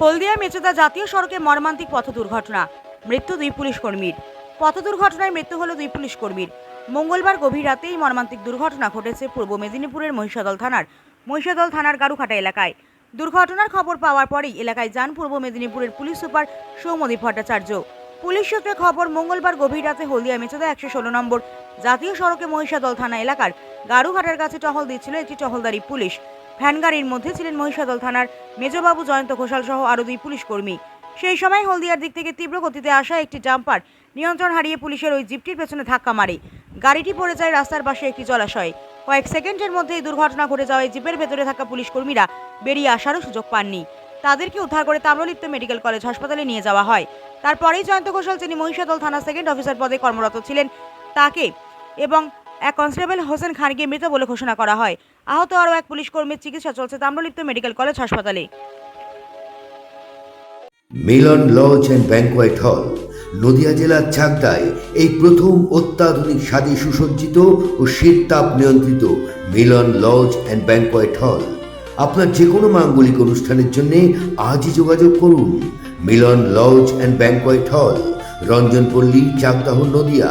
হলদিয়া মেচেদা জাতীয় সড়কে মর্মান্তিক পথ দুর্ঘটনা। মৃত্যু দুই পুলিশ কর্মীর। পথ দুর্ঘটনায় মৃত্যু হলো দুই পুলিশ কর্মীর। মঙ্গলবার গভীর রাতে এই মর্মান্তিক দুর্ঘটনা ঘটেছে পূর্ব মেদিনীপুরের মহিষাদল থানার মহিষাদল থানার গারুঘাটা এলাকায়। দুর্ঘটনার খবর পাওয়ার পরেই এলাকায় যান পূর্ব মেদিনীপুরের police super Soumadip Bhattacharya. Police সূত্রে খবর, মঙ্গলবার গভীর রাতে হলদিয়া মেচেদা একশো ষোলো নম্বর জাতীয় সড়কে মহিষাদল থানা এলাকার গারুঘাটার কাছে টহল দিচ্ছিল একটি টহলদারি পুলিশ। ভ্যান গাড়ির মধ্যে ছিলেন মহিষাদল থানার মেজবাবু জয়ন্ত ঘোষাল সহ আরও দুই পুলিশ কর্মী। সেই সময় হলদিয়ার দিক থেকে তীব্র গতিতে আসা একটি ডাম্পার নিয়ন্ত্রণ হারিয়ে পুলিশের ওই জিপটির পেছনে ধাক্কা মারে। গাড়িটি পড়ে যায় রাস্তার পাশে একটি জলাশয়ে। কয়েক সেকেন্ডের মধ্যে এই দুর্ঘটনা ঘটে যাওয়ায় জিপের ভেতরে থাকা পুলিশ কর্মীরা বেরিয়ে আসারও সুযোগ পাননি। তাদেরকে উদ্ধার করে তাম্রলিপ্ত মেডিকেল কলেজ হাসপাতালে নিয়ে যাওয়া হয়। তারপরেই জয়ন্ত ঘোষাল, যিনি মহিষাদল থানা সেকেন্ড অফিসার পদে কর্মরত ছিলেন, তাকে এবং এক কনস্টেবল হোসেন খানকে মৃত বলে ঘোষণা করা হয়। আহত আরও এক পুলিশ কর্মীর চিকিৎসা চলছে তাম্রলিপ্ত মেডিকেল কলেজ হাসপাতালে। মিলন লজ অ্যান্ড ব্যাংকোয়েট হল, নদিয়া জেলার চাকদায় এই প্রথম অত্যাধুনিক স্বাদে সুসজ্জিত ও শীততাপ নিয়ন্ত্রিত মিলন লজ অ্যান্ড ব্যাংকোয়েট হল। আপনার যে কোনো মাঙ্গলিক অনুষ্ঠানের জন্য আজই যোগাযোগ করুন। মিলন লজ অ্যান্ড ব্যাংকোয়েট হল রঞ্জনপল্লী চাকদাহ, নদিয়া